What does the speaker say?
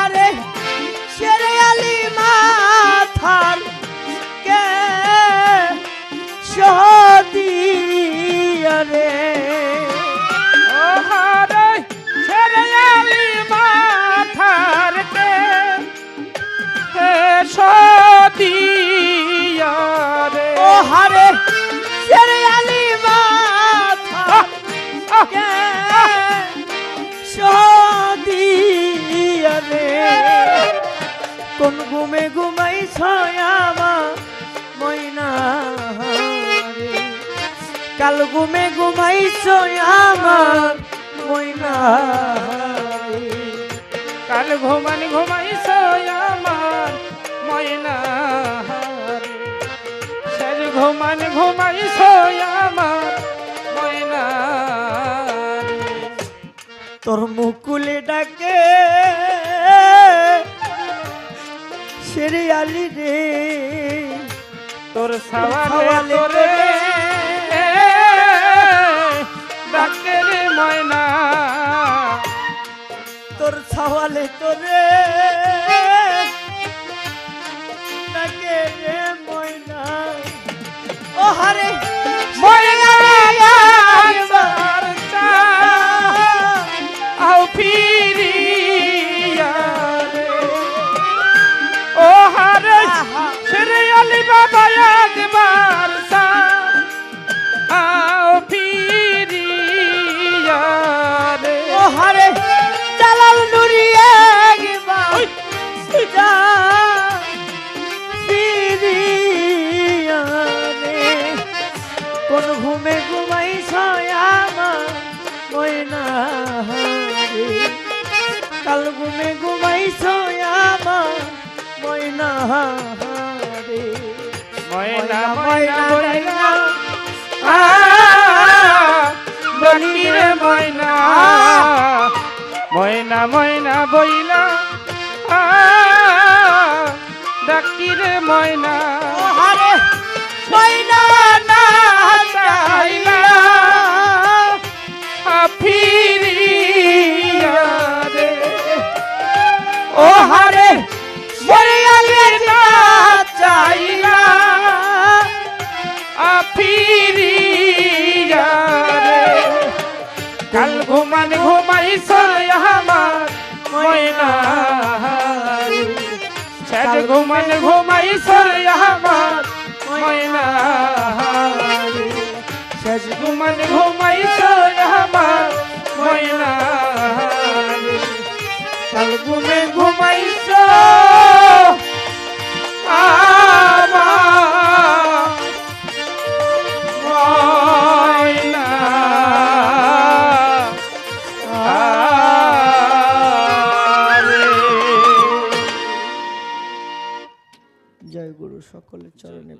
হারে শেরে আলী মাথার কোন ঘুমে ঘুমাই ছয়ামা ময়না কাল ঘুমে ঘুমাই আমার ময়না কাল ঘুমান ঘুমাই আমার ময়না সের ঘুমান ঘুমাই আমার ময়না তোর মুকুলে ডাকে সেরে আলি রে। তোর সাওয়ালে সাওয়ালে তোরে ডাকে রে ময়না। তোর ছাওয়ালে তোরে ডাকে রে ময়না ও হারে ময়না চা আও ফিরিয়া কোন ঘুমে ঘুমাই আমার ময়না রে কাল ঘুমে ঘুমাই আমার ময়না রে ময়না ময়না ময়না বলিরে ময়না। ময়না ময়না বইলা। ডাকিরে ময়না। ময়না না চাইলা আ ফিরিয়া রে। ও হারে মরে আলে না চাইলা ফিরিয়া রে। কাল ঘুমান ঘুমাইছ আমার ময়না ঘুমান ঘুমাইছ আমার সকলের চরণে